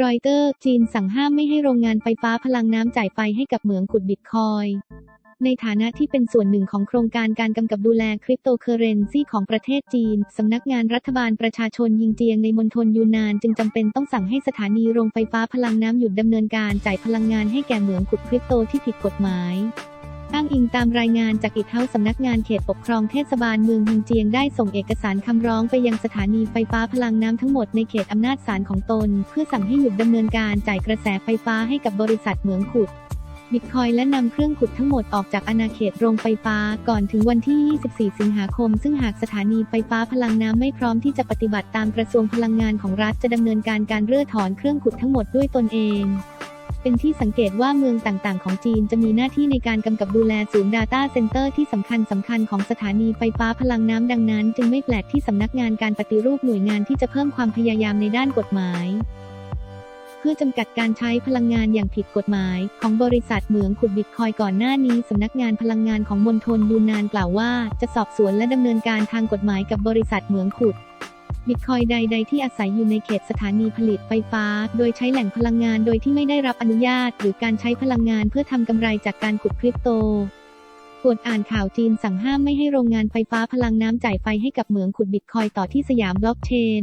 รอยเตอร์ จีนสั่งห้ามไม่ให้โรงงานไฟฟ้าพลังน้ำจ่ายไฟให้กับเหมืองขุดบิตคอยในฐานะที่เป็นส่วนหนึ่งของโครงการการกำกับดูแลคริปโตเคอเรนซีของประเทศจีน สำนักงานรัฐบาลประชาชนยิงเจียงในมณฑลยูนนาน จึงจำเป็นต้องสั่งให้สถานีโรงไฟฟ้าพลังน้ำหยุดดำเนินการจ่ายพลังงานให้แก่เหมืองขุดคริปโตที่ผิดกฎหมาย อ้างอิงตามรายงานจากอิทเฮาสำนักงานเขตปกครองเทศบาลเมืองฮิงเจียงได้ส่งเอกสารคำร้องไปยังสถานีไฟฟ้าพลังน้ำทั้งหมดในเขตอำนาจศาลของตน เพื่อสั่งให้หยุดดำเนินการจ่ายกระแสไฟฟ้าให้กับบริษัทเหมืองขุดบิตคอยและนำเครื่องขุดทั้งหมดออกจากอาณาเขตโรงไฟฟ้าก่อนถึงวันที่ 24 สิงหาคม ซึ่งหากสถานีไฟฟ้าพลังน้ำไม่พร้อมที่จะปฏิบัติตามกระทรวงพลังงานของรัฐจะดำเนินการการเรื่อถอนเครื่องขุดทั้งหมดด้วยตนเอง เป็นที่สังเกตว่าเมืองต่างๆ ของจีนจะมีหน้าที่ในการกำกับดูแลศูนย์ Data Center ที่สำคัญสำคัญของสถานีไฟฟ้าพลังน้ำดังนั้น จึงไม่แปลกที่สำนักงานการปฏิรูปหน่วยงานที่จะเพิ่มความพยายามในด้านกฎหมาย เพื่อจำกัดการใช้พลังงานอย่างผิดกฎหมาย ของบริษัทเหมืองขุดบิตคอยก่อนหน้านี้สำนักงานพลังงานของมณฑลยูนนานกล่าวว่า จะสอบสวนและดำเนินการทางกฎหมายกับบริษัทเหมืองขุด บิตคอยใด ๆ ที่อาศัยอยู่ในเขตสถานีผลิตไฟฟ้า โดยใช้แหล่งพลังงานโดยที่ไม่ได้รับอนุญาต หรือการใช้พลังงานเพื่อทำกำไรจากการขุดคริปโตกวดอ่านข่าวจีนสั่งห้ามไม่ให้โรงงานไฟฟ้าพลังน้ำจ่ายไฟให้กับเหมืองขุดบิตคอยต่อที่สยามบล็อกเชน